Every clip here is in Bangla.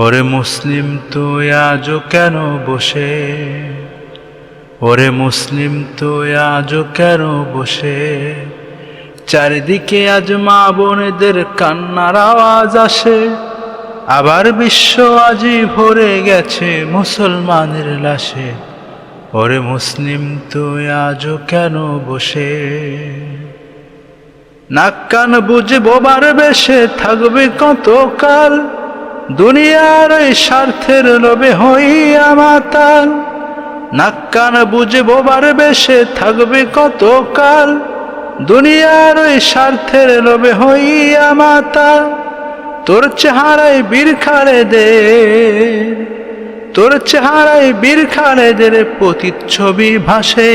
ওরে মুসলিম তুই আজও কেন বসে? ওরে মুসলিম তুই আজও কেন বসে? চারিদিকে আজ মা বোনেদের কান্নার আওয়াজ আসে। আবার বিশ্ব আজি ভরে গেছে মুসলমানের লাশে। ওরে মুসলিম তুই আজও কেন বসে? নাক কান বুঝে বোবার বেশে থাকবে কতকাল? দুনিয়ার এই স্বার্থের লোভে হইয়া মাতাল নাক কান বুঝে বোবার বেশে থাকবে কতকাল। দুনিয়ার ওই স্বার্থের লোভে হইয়া মাতাল তোর চেহারায় বীর খালেদে তোর চেহারায় বীর খালেদের প্রতিচ্ছবি ভাসে।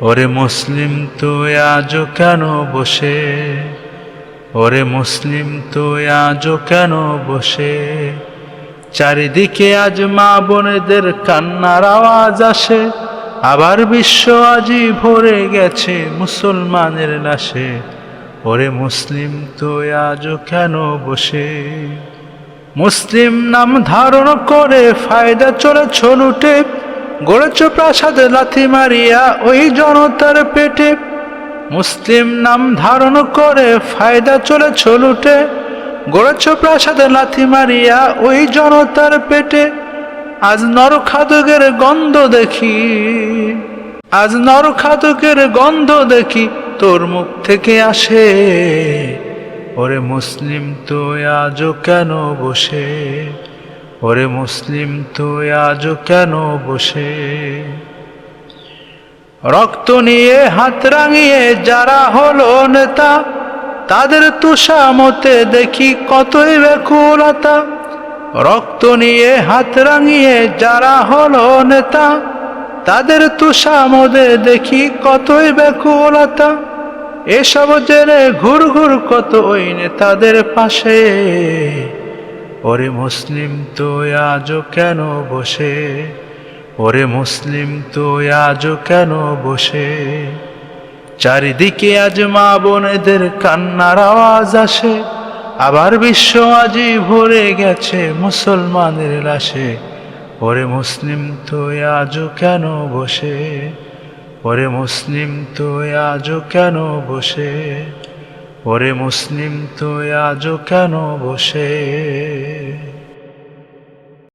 ওরে মুসলিম, তুই আজও কেন বসে? ওরে মুসলিম, তুই আজও কেন বসে? চারিদিকে আজ মা বোনেদের কান্নার আওয়াজ আসে, আবার বিশ্ব আজি ভরে গেছে মুসলমানের লাশে। ওরে মুসলিম, তুই আজও কেন বসে? মুসলিম নাম ধারণ করে ফায়দা চলেছ লুটে, গড়েছ প্রাসাদ লাথি মারিয়া ওই জনতার পেটে। মুসলিম নাম ধারণ করে ফায়দা চলেছ লুটে। গড়েছ প্রাসাদ লাথি মারিয়া ওই জনতার পেটে। আজ নরখাদকের গন্ধ দেখি। আজ নরখাদকের গন্ধ দেখি, তোর মুখ থেকে আসে। ওরে মুসলিম তুই আজও কেন বসে? ওরে মুসলিম তুই আজও কেন বসে? রক্ত নিয়ে, হাত রাঙিয়ে যারা হলো নেতা, তাদের তুষামতে দেখি কতই ব্যাকুলতা। রক্ত নিয়ে, হাত রাঙিয়ে যারা হলো নেতা, তাদের তুষামদে দেখি কতই ব্যাকুলতা। এসব জেনে ঘুর ঘুর কত ওই নেতাদের পাশে। ওরে মুসলিম, তুই আজও কেন বসে? ওরে মুসলিম, তুই আজও কেন বসে? চারিদিকে আজ মা বোনেদের কান্নার আওয়াজ আসে, আবার বিশ্ব আজি ভরে গেছে মুসলমানের লাশে। ওরে মুসলিম, তুই আজও কেন বসে? ওরে মুসলিম, তুই আজও কেন বসে? ওরে মুসলিম, তুই আজও কেন বসে?